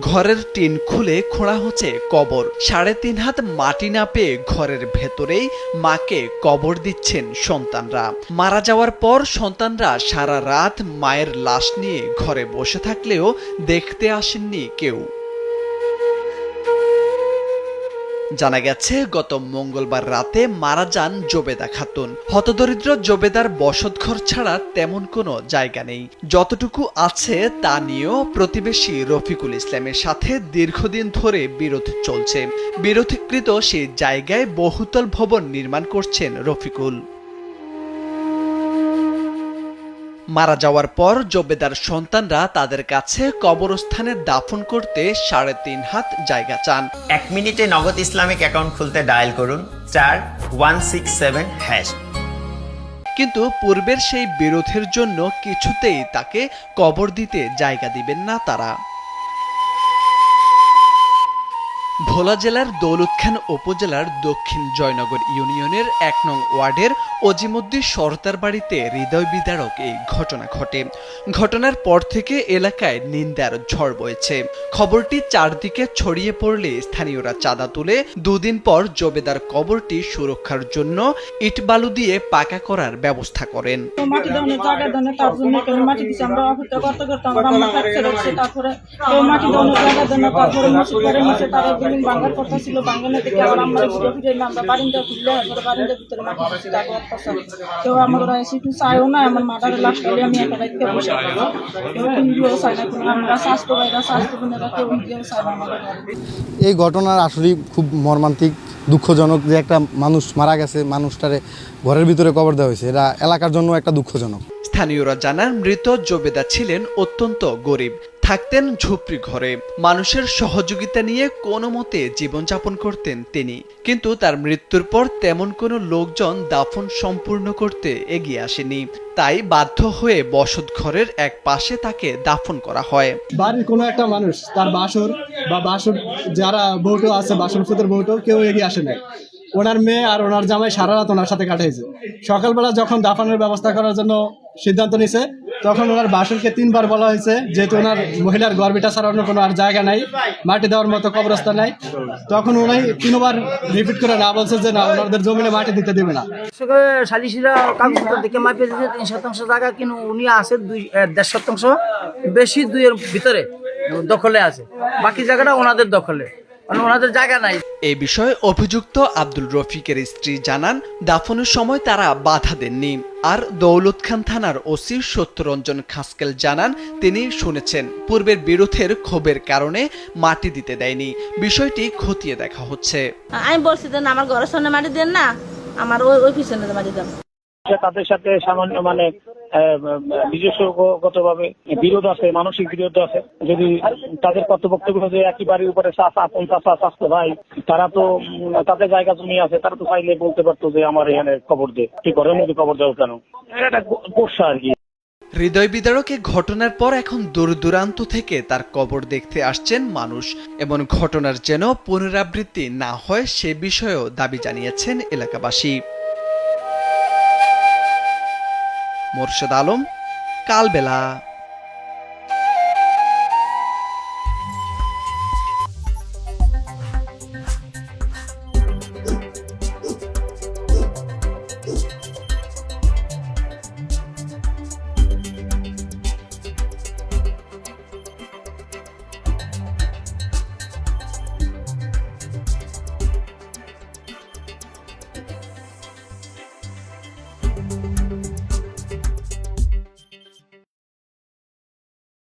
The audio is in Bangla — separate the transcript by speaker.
Speaker 1: ঘরের টিন খুলে খোঁড়া হচ্ছে কবর। সাড়ে তিন হাত মাটি না পেয়ে ঘরের ভেতরেই মাকে কবর দিচ্ছেন সন্তানরা। মারা যাওয়ার পর সন্তানরা সারা রাত মায়ের লাশ নিয়ে ঘরে বসে থাকলেও দেখতে আসেননি কেউ। জানা গেছে, গত মঙ্গলবার রাতে মারা যান জোবেদা খাতুন। হতদরিদ্র জোবেদার বসতঘর ছাড়া তেমন কোনো জায়গা নেই। যতটুকু আছে তা নিয়েও প্রতিবেশী রফিকুল ইসলামের সাথে দীর্ঘদিন ধরে বিরোধ চলছে। বিরোধীকৃত সেই জায়গায় বহুতল ভবন নির্মাণ করছেন রফিকুল। মারা যাওয়ার পর জবেদার সন্তানরা তাদের কাছে কবরস্থানে দাফন করতে সাড়ে তিন হাত জায়গা চান।
Speaker 2: এক মিনিটে নগদ ইসলামিক অ্যাকাউন্ট খুলতে ডায়াল করুন। চার ওয়ান সিক্স সেভেন হ্যাশ।
Speaker 1: কিন্তু পূর্বের সেই বিরোধের জন্য কিছুতেই তাকে কবর দিতে জায়গা দিবেন না তারা। ভোলা জেলার দৌলতখান উপজেলার দক্ষিণ জয়নগর ইউনিয়নের এক নং ওয়ার্ডের অজিমুদ্দিন সরতার বাড়িতে হৃদয় বিদারক এই ঘটনা ঘটে। ঘটনার পর থেকে এলাকায় নিন্দার ঝড় বয়েছে। খবরটি চারদিকে ছড়িয়ে পড়লে স্থানীয়রা চাঁদা তুলে দুদিন পর জবেদার কবরটি সুরক্ষার জন্য ইটবালু দিয়ে পাকা করার ব্যবস্থা করেন।
Speaker 3: দেন কথা ছিল ভাঙানো থেকে আবার আমরা ফিরে ফিরে এলাম? আমরা বারিন্দা খুললে এরপরে বারিন্দার ভিতরে মাটি কেউ আমার একটু চাইও না আমার মাটারে লাশ করে আমি একা বসে কেউ চাই না কোনো আমরা স্বাস্থ্য ভাইরা স্বাস্থ্য বোনেরা কেউ চাই না
Speaker 4: এই ঘটনার আসলেই খুব মর্মান্তিক দুঃখজনক যে একটা মানুষ মারা গেছে মানুষটারে ঘরের ভিতরে কবর দেওয়া হয়েছে। এটা এলাকার জন্য একটা দুঃখজনক।
Speaker 1: স্থানীয়রা জানান মৃত জবেদা ছিলেন অত্যন্ত গরিব। থাকতেন ঝুপড়ি ঘরে। মানুষের সহযোগিতা নিয়ে কোনো মতে জীবনযাপন করতেন তিনি। কিন্তু তার মৃত্যুর পর তেমন কোনো লোকজন দাফন সম্পূর্ণ করতে এগিয়ে আসেনি। তাই বাধ্য হয়ে বসত ঘরের এক পাশে তাকে দাফন করা হয়।
Speaker 5: বাড়ির কোনো একটা মানুষ, তার বাসর বা বাসর যারা বউটো আছে, বাসন ফুতের বউটো, কেউ এগিয়ে আসে নাই। ওনার মেয়ে আর ওনার জামাই সারা রাত ওনার সাথে কাটাইছে। সকালবেলা যখন দাফনের ব্যবস্থা করার জন্য সিদ্ধান্ত নিছে তখন ওনার বাসরকে তিনবার বলা হয়েছে, যেহেতু ওনার মহিলার গর্বিটা ছাড়া অন্য কোনো আর জায়গা নাই, মাটি দেওয়ার মতো কবরস্থান নাই। তখন উনি তিনবার রিপিট করে না বলছে যে না, ওনাদের জমিনে মাটি দিতে দেবে না।
Speaker 6: সালিশিরা দেখে তিন শতাংশ জায়গা, কিন্তু উনি আছে দুই দেড় শতাংশ। বেশি দুইয়ের ভিতরে দখলে আছে। বাকি জায়গাটা ওনাদের দখলে। মানে ওনাদের জায়গা নাই।
Speaker 1: এ বিষয়ে অভিযুক্ত আব্দুল রফিকের স্ত্রী জানান দাফনের সময় তারা বাধা দেননি। আর দৌলত খান থানার ওসি সত্যরঞ্জন খাসকেল জানান তিনি শুনেছেন পূর্বের বিরোধের ক্ষোভের কারণে মাটি দিতে দেয়নি। বিষয়টি খতিয়ে দেখা হচ্ছে।
Speaker 7: আমি বলছি দেন আমার ঘরের সামনে মাটি দেন না আমার ওই ওই পিছনে মাটি দেন।
Speaker 8: তাদের সাথে সামান্য মানে নিজস্বগতভাবে বিরোধ আছে, মানসিক বিরোধ আছে। যদি তাদের যে একই বাড়ির উপরে স্বাস্থ্য ভাই, তারা তো তাদের জায়গা জমি আছে, তারা তো চাইলে বলতে পারতো যে আমার এখানে খবর দে। তুই ঘরের মধ্যে খবর দাও কেন? এটা গোসা আর কি।
Speaker 1: হৃদয় বিদারকে ঘটনার পর এখন দূর দূরান্ত থেকে তার কবর দেখতে আসছেন মানুষ, এমন ঘটনার যেন পুনরাবৃত্তি না হয় সে বিষয়েও দাবি জানিয়েছেন এলাকাবাসী। মোর্শেদ আলম কালবেলা।